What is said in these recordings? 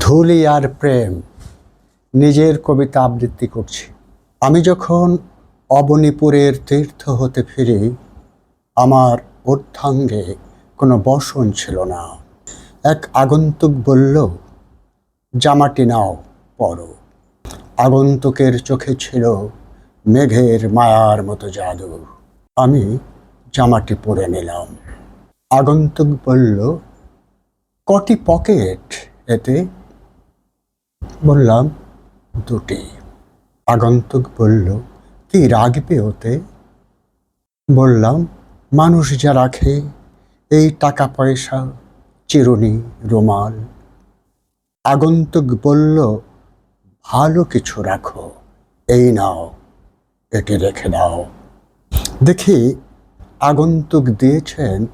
ধুলি আর প্রেম নিজের কবিতা আবৃত্তি করছি। আমি যখন অবনীপুরের তীর্থ হতে ফিরি, আমার অর্ধাঙ্গে কোনো বসন ছিল না। এক আগন্তুক বলল, জামাটি নাও, পরো। আগন্তুকের চোখে ছিল মেঘের মায়ার মতো জাদু। আমি জামাটি পরে নিলাম। আগন্তুক বলল, কটি পকেট এতে বললাম দুটি। আগন্তুক বলল, কি রাখবে ওতে? বললাম, মানুষ যা রাখে, এই টাকা পয়সা চিরুনি, রুমাল। আগন্তুক বলল, ভালো কিছু রাখো, এই নাও, এটি রেখে দাও। দেখি, আগন্তুক দিয়েছেন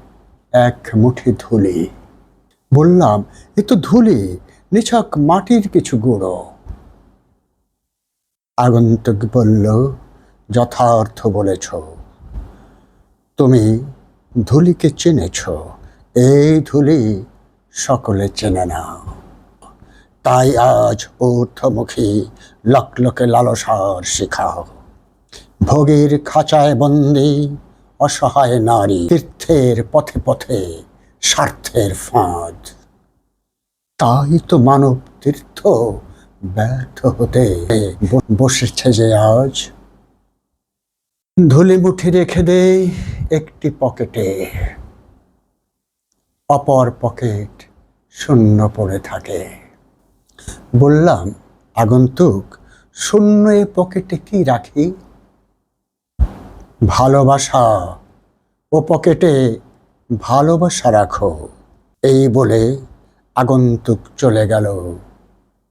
এক মুঠি ধুলি। বললাম, এ তো ধুলি, নিছক মাটির কিছু গুঁড়ো। আগন্তুক বলল, যথার্থ বলেছ। তুমি ধুলিকে চেনেছ। এই ধুলি সকলে চেনে না তাই আজ ঊর্ধ্বমুখী লকলকে লালসার শিখাও ভোগের খাঁচায় বন্দি, অসহায় নারী, তীর্থের পথে পথে স্বার্থের ফাঁদ। তাই তো মানব তীর্থ ব্যর্থ হতে বসেছে যে আজ। ধুলি মুঠি রেখে দেই একটি পকেটে। অপর পকেট শূন্য পড়ে থাকে। বললাম, আগন্তুক, শূন্য এ পকেটে কি রাখি? ভালোবাসা ও পকেটে ভালোবাসা রাখো। এই বলে আগন্তুক চলে গেল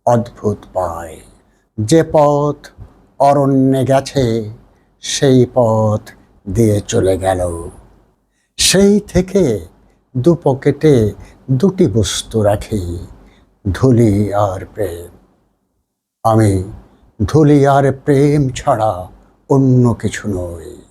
অদ্ভুত পায়। যে পথ অরণ্যে গেছে, সেই পথ দিয়ে চলে গেল। সেই থেকে দু পকেটে দুটি বস্তু রাখি, ধুলি আর প্রেম। আমি ধুলি আর প্রেম ছাড়া অন্য কিছু নই।